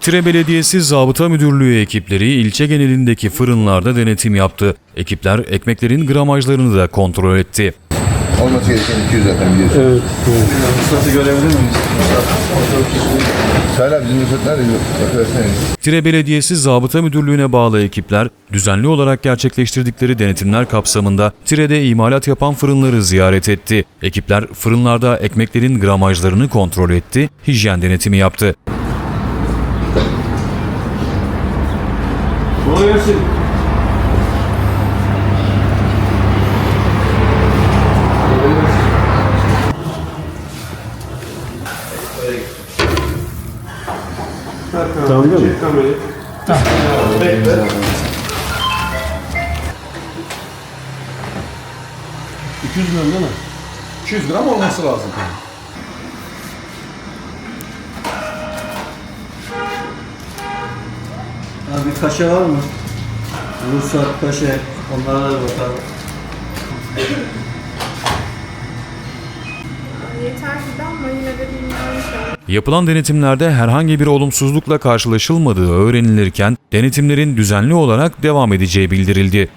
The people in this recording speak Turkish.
Tire Belediyesi Zabıta Müdürlüğü ekipleri ilçe genelindeki fırınlarda denetim yaptı. Ekipler ekmeklerin gramajlarını da kontrol etti. Olması gereken 200 zaten biliyorsun. Evet. Ruhsatı görebilir miyiz? Söyle abi bizim ruhsat nerede? Bakıversene. Tire Belediyesi Zabıta Müdürlüğü'ne bağlı ekipler düzenli olarak gerçekleştirdikleri denetimler kapsamında Tire'de imalat yapan fırınları ziyaret etti. Ekipler fırınlarda ekmeklerin gramajlarını kontrol etti, hijyen denetimi yaptı. Kolay gelsin. Tamam değil mi? Bekle. 200 gram değil mi? 200 gram olması lazım. Abi kaşe var mı? Ruhsat, kaşe, onlara da bakalım. Yapılan denetimlerde herhangi bir olumsuzlukla karşılaşılmadığı öğrenilirken denetimlerin düzenli olarak devam edeceği bildirildi.